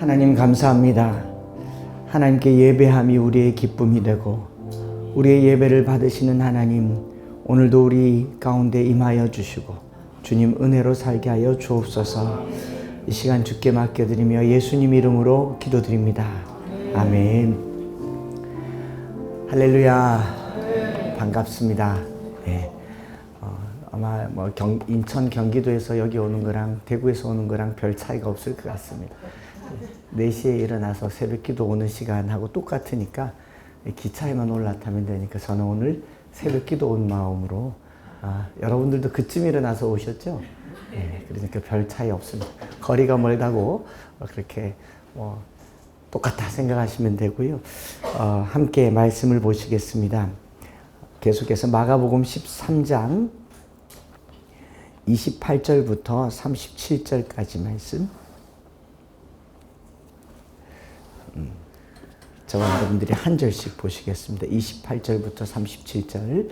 하나님 감사합니다. 하나님께 예배함이 우리의 기쁨이 되고 우리의 예배를 받으시는 하나님 오늘도 우리 가운데 임하여 주시고 주님 은혜로 살게 하여 주옵소서. 이 시간 주께 맡겨드리며 예수님 이름으로 기도드립니다. 아멘. 할렐루야. 반갑습니다. 네. 어, 아마 뭐 경, 인천 경기도에서 여기 오는 거랑 대구에서 오는 거랑 별 차이가 없을 것 같습니다. 4시에 일어나서 새벽 기도 오는 시간하고 똑같으니까 기차에만 올라타면 되니까 저는 오늘 새벽 기도 온 마음으로 아, 여러분들도 그쯤 일어나서 오셨죠? 네, 그러니까 별 차이 없습니다. 거리가 멀다고 그렇게 뭐 똑같다 생각하시면 되고요. 어, 함께 말씀을 보시겠습니다. 계속해서 마가복음 13장 28절부터 37절까지 말씀. 음, 저와 여러분들이 한 절씩 보시겠습니다. 28절부터 37절.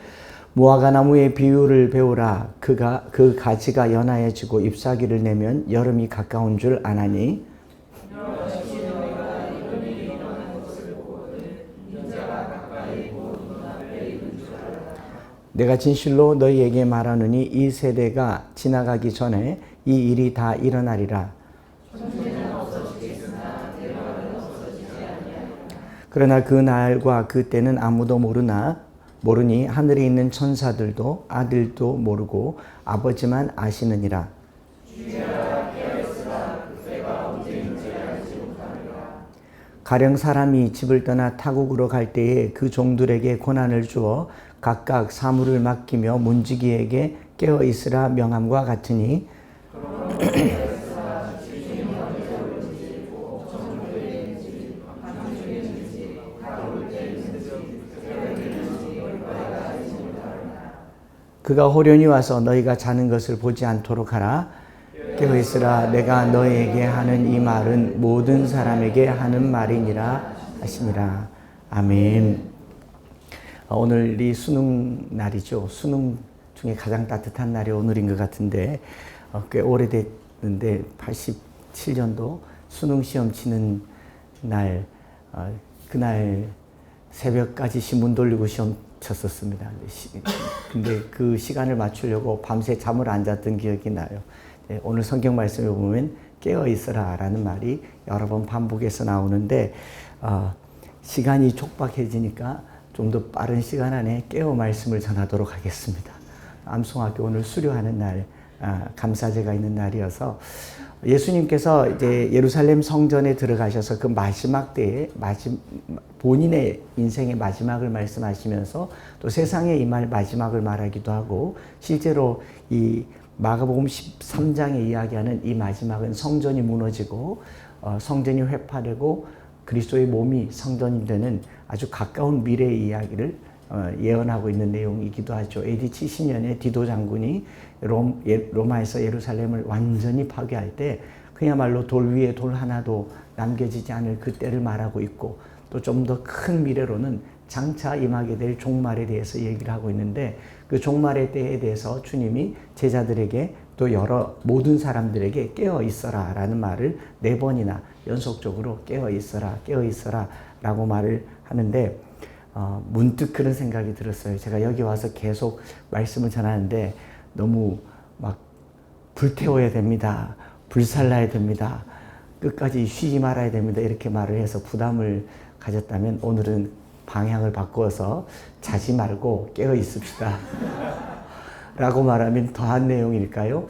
무화과 나무의 비유를 배우라. 그가 그 가지가 연하여지고 잎사귀를 내면 여름이 가까운 줄 아나니. 내가 진실로 너희에게 말하느니 이 세대가 지나가기 전에 이 일이 다 일어나리라. 그러나 그 날과 그 때는 아무도 모르나 모르니 하늘에 있는 천사들도 아들도 모르고 아버지만 아시느니라. 가령 사람이 집을 떠나 타국으로 갈 때에 그 종들에게 고난을 주어 각각 사물을 맡기며 문지기에게 깨어 있으라 명함과 같으니 그가 호련히 와서 너희가 자는 것을 보지 않도록 하라. 깨어 있으라 내가 너에게 하는 이 말은 모든 사람에게 하는 말이니라 하시니라. 아멘. 어, 오늘 이 수능 날이죠. 수능 중에 가장 따뜻한 날이 오늘인 것 같은데 어, 꽤 오래됐는데 87년도 수능 시험 치는 날 어, 그날 새벽까지 신문 돌리고 시험 쳤었습니다. 근데 그 시간을 맞추려고 밤새 잠을 안 잤던 기억이 나요. 네, 오늘 성경 말씀에 보면 깨어 있어라라는 말이 여러 번 반복해서 나오는데 어, 시간이 촉박해지니까 좀 더 빠른 시간 안에 깨어 말씀을 전하도록 하겠습니다. 암송학교 오늘 수료하는 날 아, 감사제가 있는 날이어서 예수님께서 이제 예루살렘 성전에 들어가셔서 그 마지막 때에 마지, 본인의 인생의 마지막을 말씀하시면서 또 세상에 임할 마지막을 말하기도 하고 실제로 이 마가복음 13장에 이야기하는 이 마지막은 성전이 무너지고 어, 성전이 회파되고 그리스도의 몸이 성전이 되는 아주 가까운 미래의 이야기를 어, 예언하고 있는 내용이기도 하죠. AD 70년에 디도 장군이 롬, 예, 로마에서 예루살렘을 완전히 파괴할 때 그야말로 돌 위에 돌 하나도 남겨지지 않을 그때를 말하고 있고 또 좀 더 큰 미래로는 장차 임하게 될 종말에 대해서 얘기를 하고 있는데 그 종말의 때에 대해서 주님이 제자들에게 또 여러 모든 사람들에게 깨어 있어라 라는 말을 네 번이나 연속적으로 깨어 있어라 깨어 있어라 라고 말을 하는데 어, 문득 그런 생각이 들었어요. 제가 여기 와서 계속 말씀을 전하는데 너무 막 불태워야 됩니다. 불살라야 됩니다. 끝까지 쉬지 말아야 됩니다. 이렇게 말을 해서 부담을 가졌다면 오늘은 방향을 바꾸어서 자지 말고 깨어 있읍시다. 라고 말하면 더한 내용일까요?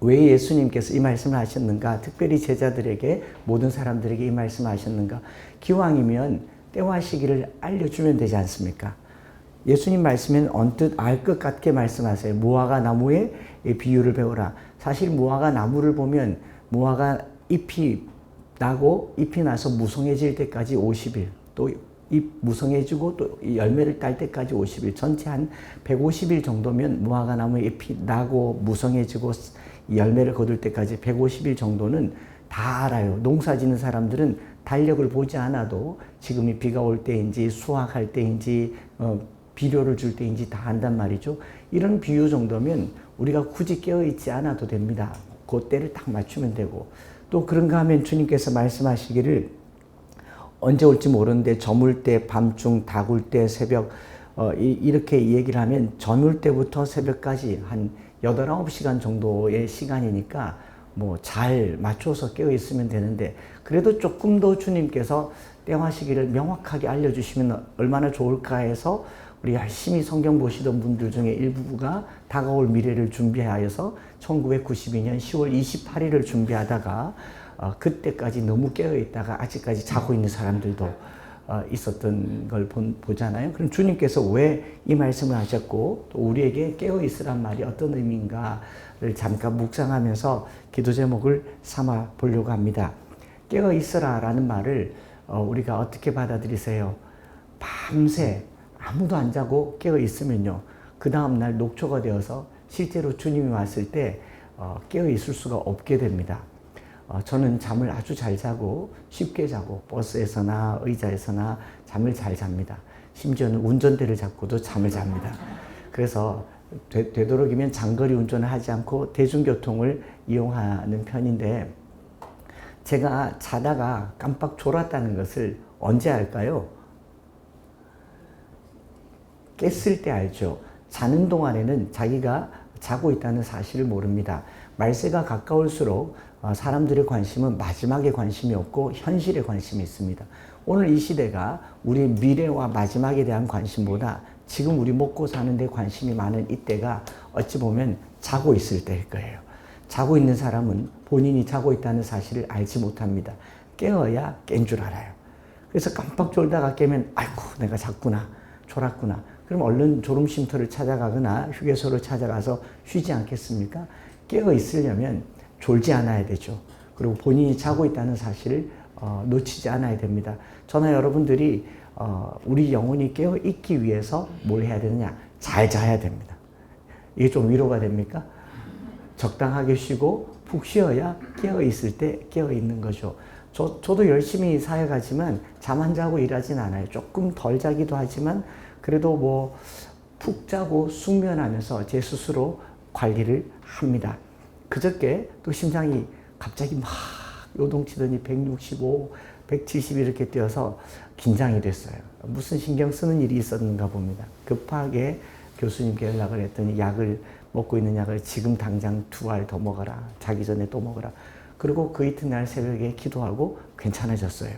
왜 예수님께서 이 말씀을 하셨는가? 특별히 제자들에게 모든 사람들에게 이 말씀을 하셨는가? 기왕이면 때와 시기를 알려주면 되지 않습니까? 예수님 말씀은 언뜻 알 것 같게 말씀하세요. 무화과 나무의 비유를 배우라. 사실 무화과 나무를 보면 무화과 잎이 나고 잎이 나서 무성해질 때까지 50일, 또 잎 무성해지고 또 열매를 딸 때까지 50일, 전체 한 150일 정도면 무화과 나무 잎이 나고 무성해지고 열매를 거둘 때까지 150일 정도는 다 알아요. 농사 짓는 사람들은 달력을 보지 않아도 지금이 비가 올 때인지 수확할 때인지 어, 비료를 줄 때인지 다 안단 말이죠. 이런 비유 정도면 우리가 굳이 깨어 있지 않아도 됩니다. 그 때를 딱 맞추면 되고 또 그런가 하면 주님께서 말씀하시기를 언제 올지 모르는데 저물 때, 밤중, 다굴 때, 새벽 어, 이, 렇게 얘기를 하면 저물 때부터 새벽까지 한 8, 9시간 정도의 시간이니까 뭐 잘 맞춰서 깨어 있으면 되는데 그래도 조금 더 주님께서 때와 시기를 명확하게 알려주시면 얼마나 좋을까 해서 우리 열심히 성경 보시던 분들 중에 일부가 다가올 미래를 준비하여서 1992년 10월 28일을 준비하다가 어, 그때까지 너무 깨어 있다가 아직까지 자고 있는 사람들도 어, 있었던 걸 본, 보잖아요. 그럼 주님께서 왜 이 말씀을 하셨고 또 우리에게 깨어 있으란 말이 어떤 의미인가를 잠깐 묵상하면서 기도 제목을 삼아 보려고 합니다. 깨어 있으라라는 말을 어, 우리가 어떻게 받아들이세요? 밤새 아무도 안 자고 깨어 있으면요. 그 다음날 녹초가 되어서 실제로 주님이 왔을 때 어, 깨어 있을 수가 없게 됩니다. 어, 저는 잠을 아주 잘 자고 쉽게 자고 버스에서나 의자에서나 잠을 잘 잡니다. 심지어는 운전대를 잡고도 잠을 잡니다. 그래서 되, 되도록이면 장거리 운전을 하지 않고 대중교통을 이용하는 편인데 제가 자다가 깜빡 졸았다는 것을 언제 알까요? 깼을 때 알죠. 자는 동안에는 자기가 자고 있다는 사실을 모릅니다. 말세가 가까울수록 어, 사람들의 관심은 마지막에 관심이 없고 현실에 관심이 있습니다. 오늘 이 시대가 우리의 미래와 마지막에 대한 관심보다 지금 우리 먹고 사는 데 관심이 많은 이때가 어찌 보면 자고 있을 때일 거예요. 자고 있는 사람은 본인이 자고 있다는 사실을 알지 못합니다. 깨어야 깬 줄 알아요. 그래서 깜빡 졸다가 깨면 아이고 내가 잤구나 졸았구나 그럼 얼른 졸음 쉼터를 찾아가거나 휴게소를 찾아가서 쉬지 않겠습니까? 깨어 있으려면 졸지 않아야 되죠. 그리고 본인이 자고 있다는 사실을 어, 놓치지 않아야 됩니다. 저나 여러분들이 어, 우리 영혼이 깨어 있기 위해서 뭘 해야 되느냐? 잘 자야 됩니다. 이게 좀 위로가 됩니까? 적당하게 쉬고 푹 쉬어야 깨어 있을 때 깨어 있는 거죠. 저, 저도 열심히 사역하지만 잠 안 자고 일하진 않아요. 조금 덜 자기도 하지만 그래도 뭐 푹 자고 숙면하면서 제 스스로 관리를 합니다. 그저께 또 심장이 갑자기 막 요동치더니 165, 170 이렇게 뛰어서 긴장이 됐어요. 무슨 신경 쓰는 일이 있었는가 봅니다. 급하게 교수님께 연락을 했더니 약을 먹고 있는 약을 지금 당장 두 알 더 먹어라. 자기 전에 또 먹어라. 그리고 그 이튿날 새벽에 기도하고 괜찮아졌어요.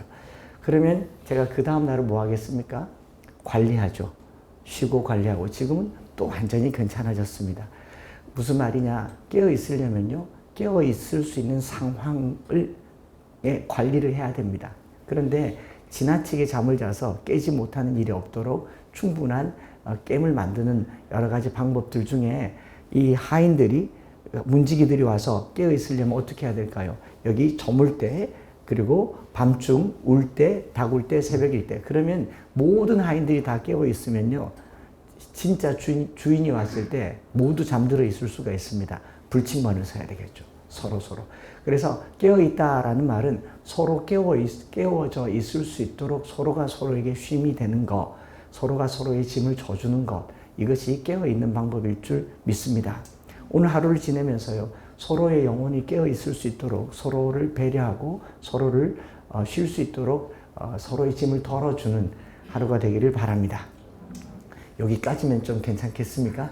그러면 제가 그 다음 날은 뭐 하겠습니까? 관리하죠. 쉬고 관리하고 지금은 또 완전히 괜찮아졌습니다. 무슨 말이냐? 깨어 있으려면요. 깨어 있을 수 있는 상황을 관리를 해야 됩니다. 그런데 지나치게 잠을 자서 깨지 못하는 일이 없도록 충분한 어, 깨을 만드는 여러 가지 방법들 중에 이 하인들이 문지기들이 와서 깨어 있으려면 어떻게 해야 될까요? 여기 저물 때 그리고 밤중 울 때, 닭울 때, 새벽일 때 그러면 모든 하인들이 다 깨어 있으면요. 진짜 주인, 주인이 왔을 때 모두 잠들어 있을 수가 있습니다. 불침번을 서야 되겠죠. 서로 서로. 그래서 깨어 있다라는 말은 서로 깨워 있, 깨워져 있을 수 있도록 서로가 서로에게 쉼이 되는 것, 서로가 서로의 짐을 져주는 것, 이것이 깨어 있는 방법일 줄 믿습니다. 오늘 하루를 지내면서요, 서로의 영혼이 깨어 있을 수 있도록 서로를 배려하고 서로를 어, 쉴수 있도록 어, 서로의 짐을 덜어주는 하루가 되기를 바랍니다. 여기까지면 좀 괜찮겠습니까?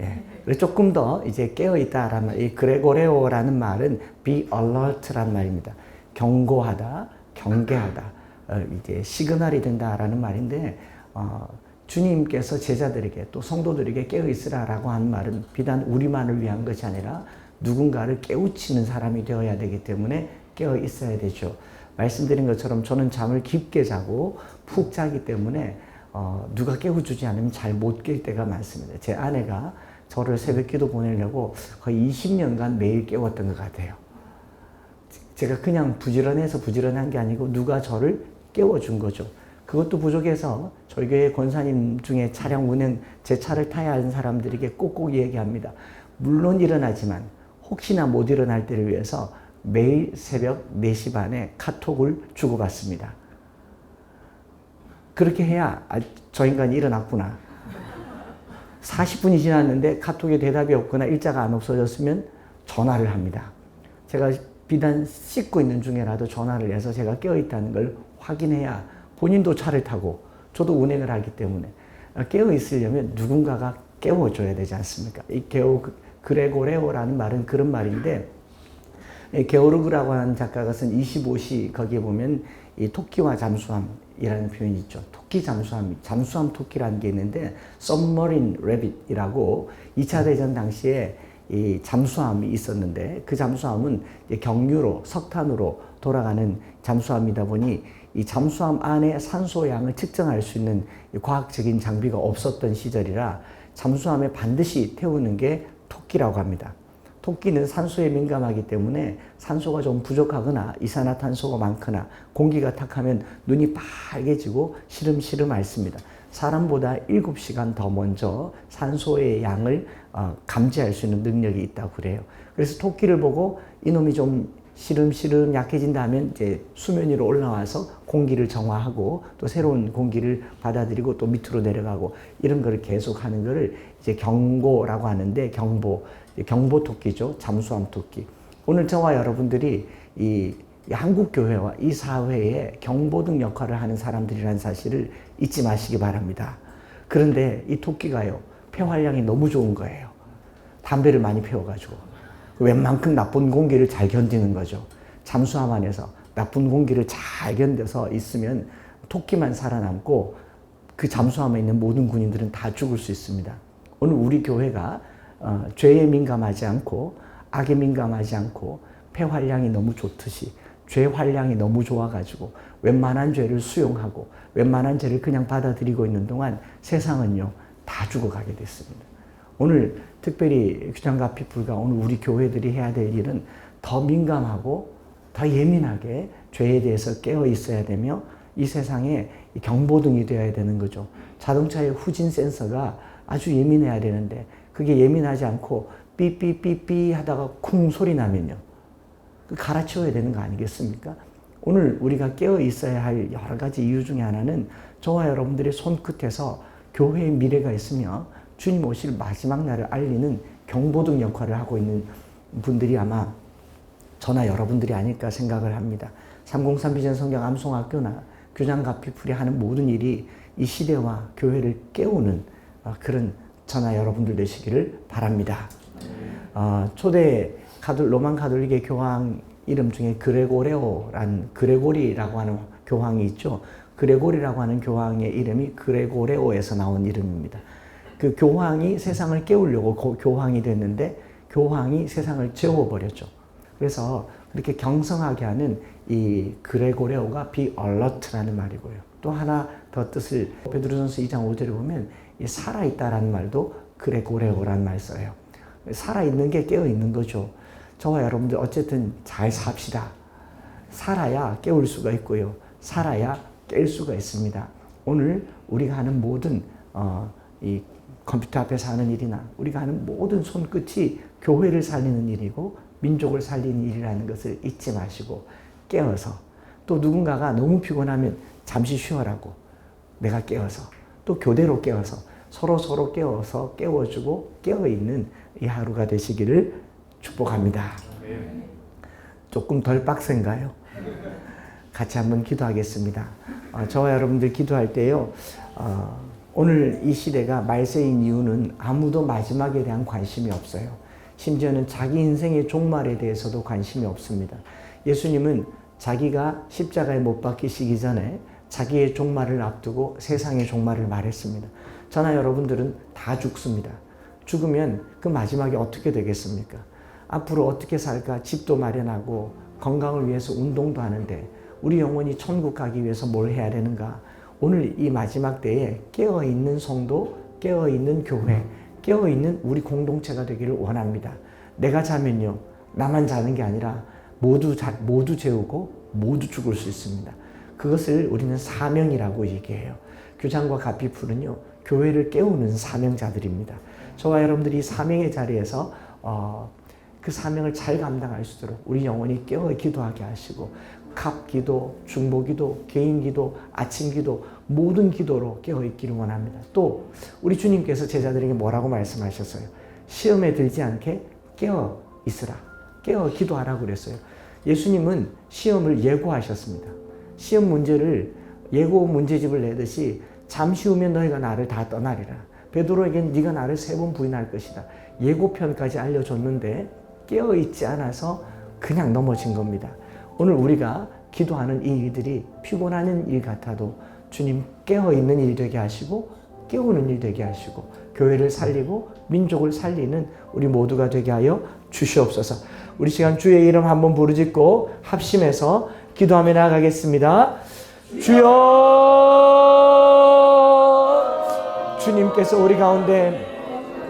예. 조금 더 이제 깨어 있다라는 말, 이 그레고레오라는 말은 be alert란 말입니다. 경고하다, 경계하다, 어, 이제 시그널이 된다라는 말인데 어, 주님께서 제자들에게 또 성도들에게 깨어 있으라라고 하는 말은 비단 우리만을 위한 것이 아니라 누군가를 깨우치는 사람이 되어야 되기 때문에 깨어 있어야 되죠. 말씀드린 것처럼 저는 잠을 깊게 자고 푹 자기 때문에 어, 누가 깨워주지 않으면 잘 못 깰 때가 많습니다. 제 아내가 저를 새벽 기도 보내려고 거의 20년간 매일 깨웠던 것 같아요. 제가 그냥 부지런해서 부지런한 게 아니고 누가 저를 깨워준 거죠. 그것도 부족해서 저희 교회 권사님 중에 차량 운행 제 차를 타야 하는 사람들에게 꼭꼭 얘기합니다. 물론 일어나지만 혹시나 못 일어날 때를 위해서 매일 새벽 4시 반에 카톡을 주고받습니다. 그렇게 해야 아, 저 인간이 일어났구나. 40분이 지났는데 카톡에 대답이 없거나 일자가 안 없어졌으면 전화를 합니다. 제가 비단 씻고 있는 중에라도 전화를 해서 제가 깨어 있다는 걸 확인해야 본인도 차를 타고 저도 운행을 하기 때문에 깨어 있으려면 누군가가 깨워줘야 되지 않습니까? 이 게오 그레고레오라는 말은 그런 말인데 게오르그라고 하는 작가가 쓴 25시 거기에 보면 이 토끼와 잠수함이라는 표현이 있죠. 토끼 잠수함, 잠수함 토끼라는 게 있는데 submarine rabbit이라고 2차 대전 당시에 이 잠수함이 있었는데 그 잠수함은 경유로 석탄으로 돌아가는 잠수함이다 보니 이 잠수함 안에 산소 양을 측정할 수 있는 과학적인 장비가 없었던 시절이라 잠수함에 반드시 태우는 게 토끼라고 합니다. 토끼는 산소에 민감하기 때문에 산소가 좀 부족하거나 이산화탄소가 많거나 공기가 탁하면 눈이 빨개지고 시름시름 앓습니다. 사람보다 7시간 더 먼저 산소의 양을 어, 감지할 수 있는 능력이 있다고 그래요. 그래서 토끼를 보고 이놈이 좀 시름시름 약해진다 하면 이제 수면 위로 올라와서 공기를 정화하고 또 새로운 공기를 받아들이고 또 밑으로 내려가고 이런 거를 계속 하는 거를 이제 경고라고 하는데 경보, 경보 토끼죠. 잠수함 토끼. 오늘 저와 여러분들이 이 한국 교회와 이 사회에 경보등 역할을 하는 사람들이라는 사실을 잊지 마시기 바랍니다. 그런데 이 토끼가요, 폐활량이 너무 좋은 거예요. 담배를 많이 피워가지고. 웬만큼 나쁜 공기를 잘 견디는 거죠. 잠수함 안에서 나쁜 공기를 잘 견뎌서 있으면 토끼만 살아남고 그 잠수함에 있는 모든 군인들은 다 죽을 수 있습니다. 오늘 우리 교회가 어, 죄에 민감하지 않고 악에 민감하지 않고 폐활량이 너무 좋듯이 죄 활량이 너무 좋아가지고 웬만한 죄를 수용하고 웬만한 죄를 그냥 받아들이고 있는 동안 세상은요 다 죽어가게 됐습니다. 오늘 특별히 규장과 피플과 오늘 우리 교회들이 해야 될 일은 더 민감하고 더 예민하게 죄에 대해서 깨어 있어야 되며 이 세상에 경보등이 되어야 되는 거죠. 자동차의 후진 센서가 아주 예민해야 되는데 그게 예민하지 않고 삐삐삐삐 하다가 쿵 소리 나면요. 그 갈아치워야 되는 거 아니겠습니까? 오늘 우리가 깨어 있어야 할 여러 가지 이유 중에 하나는 저와 여러분들의 손끝에서 교회의 미래가 있으며 주님 오실 마지막 날을 알리는 경보등 역할을 하고 있는 분들이 아마 저나 여러분들이 아닐까 생각을 합니다. 303 비전 성경 암송학교나 교장과 피플이 하는 모든 일이 이 시대와 교회를 깨우는 어, 그런 저나 여러분들 되시기를 바랍니다. 어, 초대 가톨, 로만 가톨릭의 교황 이름 중에 그레고레오란 그레고리라고 하는 교황이 있죠. 그레고리라고 하는 교황의 이름이 그레고레오에서 나온 이름입니다. 그 교황이 세상을 깨우려고 교황이 됐는데 교황이 세상을 재워버렸죠. 그래서 그렇게 경성하게 하는 이 그레고레오가 be alert라는 말이고요. 또 하나 더 뜻을 베드로전서 2장 5절에 보면 살아있다라는 말도 그레고레오라는 말 써요. 살아있는 게 깨어있는 거죠. 저와 여러분들 어쨌든 잘 삽시다. 살아야 깨울 수가 있고요. 살아야 깰 수가 있습니다. 오늘 우리가 하는 모든 어, 이 컴퓨터 앞에서 하는 일이나 우리가 하는 모든 손끝이 교회를 살리는 일이고 민족을 살리는 일이라는 것을 잊지 마시고 깨어서 또 누군가가 너무 피곤하면 잠시 쉬어라고 내가 깨어서 또 교대로 깨어서 서로 서로 깨워서 깨워주고 깨어 있는 이 하루가 되시기를 축복합니다. 조금 덜 빡센가요? 같이 한번 기도하겠습니다. 어, 저와 여러분들 기도할 때요. 어, 오늘 이 시대가 말세인 이유는 아무도 마지막에 대한 관심이 없어요. 심지어는 자기 인생의 종말에 대해서도 관심이 없습니다. 예수님은 자기가 십자가에 못 박히시기 전에 자기의 종말을 앞두고 세상의 종말을 말했습니다. 저나 여러분들은 다 죽습니다. 죽으면 그 마지막에 어떻게 되겠습니까? 앞으로 어떻게 살까 집도 마련하고 건강을 위해서 운동도 하는데 우리 영혼이 천국 가기 위해서 뭘 해야 되는가? 오늘 이 마지막 때에 깨어 있는 성도, 깨어 있는 교회, 깨어 있는 우리 공동체가 되기를 원합니다. 내가 자면요, 나만 자는 게 아니라 모두 자, 모두 재우고 모두 죽을 수 있습니다. 그것을 우리는 사명이라고 얘기해요. 교장과 가피풀은요, 교회를 깨우는 사명자들입니다. 저와 여러분들이 사명의 자리에서 어, 그 사명을 잘 감당할 수 있도록 우리 영혼이 깨어 기도하게 하시고 갑 기도, 중보 기도, 개인 기도, 아침 기도 모든 기도로 깨어 있기를 원합니다. 또 우리 주님께서 제자들에게 뭐라고 말씀하셨어요? 시험에 들지 않게 깨어 있으라. 깨어 기도하라고 그랬어요. 예수님은 시험을 예고하셨습니다. 시험 문제를 예고 문제집을 내듯이 잠시 후면 너희가 나를 다 떠나리라. 베드로에겐 네가 나를 세 번 부인할 것이다. 예고편까지 알려줬는데 깨어 있지 않아서 그냥 넘어진 겁니다. 오늘 우리가 기도하는 이 일들이 피곤하는 일 같아도 주님 깨어 있는 일 되게 하시고 깨우는 일 되게 하시고 교회를 살리고 민족을 살리는 우리 모두가 되게 하여 주시옵소서. 우리 시간 주의 이름 한번 부르짖고 합심해서 기도하며 나가겠습니다. 주여 주님께서 우리 가운데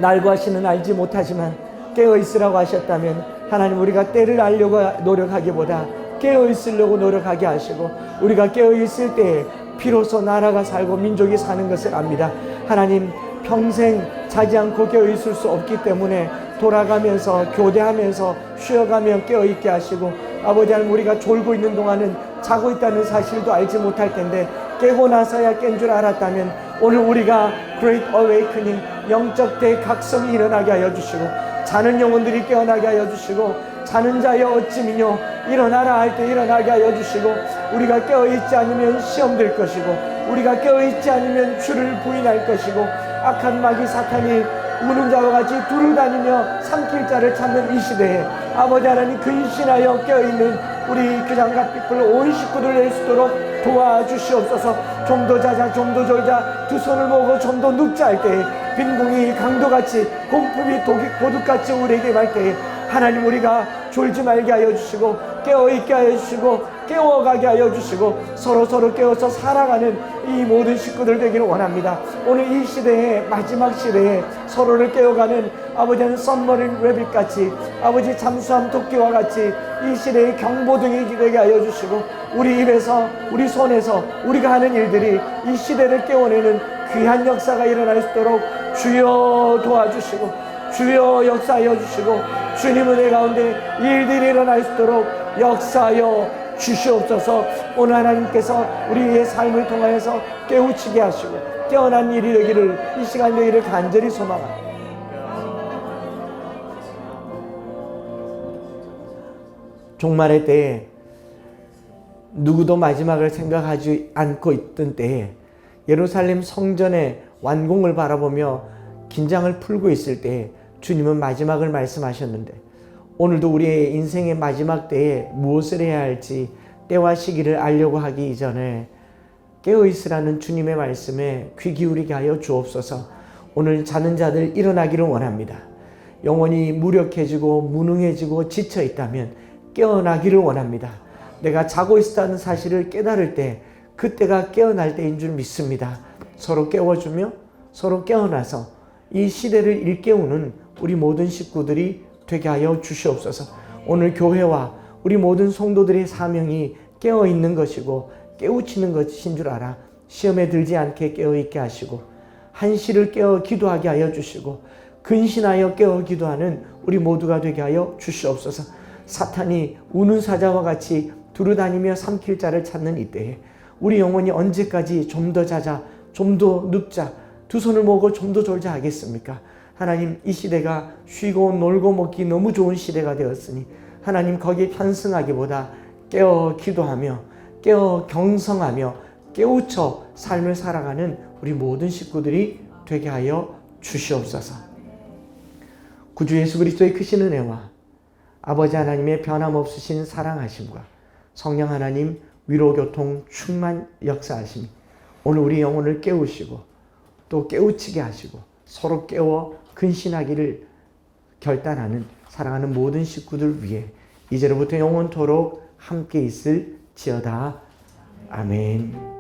날과 시는 알지 못하지만 깨어 있으라고 하셨다면 하나님 우리가 때를 알려고 노력하기보다 깨어 있으려고 노력하게 하시고 우리가 깨어 있을 때에 비로소 나라가 살고 민족이 사는 것을 압니다. 하나님 평생 자지 않고 깨어 있을 수 없기 때문에 돌아가면서 교대하면서 쉬어가며 깨어 있게 하시고 아버지 하나님 우리가 졸고 있는 동안은 자고 있다는 사실도 알지 못할 텐데 깨고 나서야 깬 줄 알았다면 오늘 우리가 Great Awakening 영적 대각성이 일어나게 하여 주시고 자는 영혼들이 깨어나게 하여 주시고 자는 자여 어찌 미뇨? 일어나라 할 때 일어나게 하여 주시고 우리가 깨어있지 않으면 시험될 것이고 우리가 깨어있지 않으면 주를 부인할 것이고 악한 마귀 사탄이 우는 자와 같이 두루 다니며 삼킬 자를 찾는 이 시대에 아버지 하나님 근신하여 깨어있는 우리 교장과 삐뿔 온 식구들 낼수 있도록 도와주시옵소서. 좀 더 자자 좀 더 졸자 두 손을 모으고 좀 더 눕자 할 때에 빈궁이 강도같이 공품이 독이 고둑같이 우리에게 말 때에 하나님 우리가 졸지 말게 하여 주시고 깨어 있게 하여 주시고 깨워가게 하여 주시고 서로 서로 깨워서 살아가는 이 모든 식구들 되기를 원합니다. 오늘 이 시대에 마지막 시대에 서로를 깨워가는 아버지는 썸머린 래빗 같이 아버지 잠수함 토끼와 같이 이 시대의 경보등이 되게 하여 주시고 우리 입에서 우리 손에서 우리가 하는 일들이 이 시대를 깨워내는 귀한 역사가 일어날 수 있도록 주여 도와주시고 주여 역사하여 주시고 주님은 내 가운데 일들이 일어날 수 있도록 역사하여 주시옵소서 오늘 하나님께서 우리의 삶을 통하여서 깨우치게 하시고 깨어난 일이 되기를 이 시간 되기를 간절히 소망합니다. 종말의 때에 누구도 마지막을 생각하지 않고 있던 때에 예루살렘 성전의 완공을 바라보며 긴장을 풀고 있을 때 주님은 마지막을 말씀하셨는데 오늘도 우리의 인생의 마지막 때에 무엇을 해야 할지 때와 시기를 알려고 하기 이전에 깨어 있으라는 주님의 말씀에 귀 기울이게 하여 주옵소서. 오늘 자는 자들 일어나기를 원합니다. 영혼이 무력해지고 무능해지고 지쳐 있다면 깨어나기를 원합니다. 내가 자고 있다는 사실을 깨달을 때 그때가 깨어날 때인 줄 믿습니다. 서로 깨워주며 서로 깨어나서 이 시대를 일깨우는 우리 모든 식구들이 되게 하여 주시옵소서. 오늘 교회와 우리 모든 성도들의 사명이 깨어 있는 것이고 깨우치는 것인 줄 알아 시험에 들지 않게 깨어 있게 하시고 한시를 깨어 기도하게 하여 주시고 근신하여 깨어 기도하는 우리 모두가 되게 하여 주시옵소서. 사탄이 우는 사자와 같이 두루다니며 삼킬 자를 찾는 이때에 우리 영혼이 언제까지 좀 더 자자, 좀 더 눕자, 두 손을 모으고 좀 더 졸자 하겠습니까? 하나님 이 시대가 쉬고 놀고 먹기 너무 좋은 시대가 되었으니 하나님 거기에 편승하기보다 깨어 기도하며 깨어 경성하며 깨우쳐 삶을 살아가는 우리 모든 식구들이 되게 하여 주시옵소서. 구주 예수 그리스도의 크신 은혜와 아버지 하나님의 변함없으신 사랑하심과 성령 하나님 위로 교통 충만 역사하심이 오늘 우리 영혼을 깨우시고 또 깨우치게 하시고 서로 깨워 근신하기를 결단하는 사랑하는 모든 식구들 위해 이제로부터 영원토록 함께 있을 지어다. 아멘.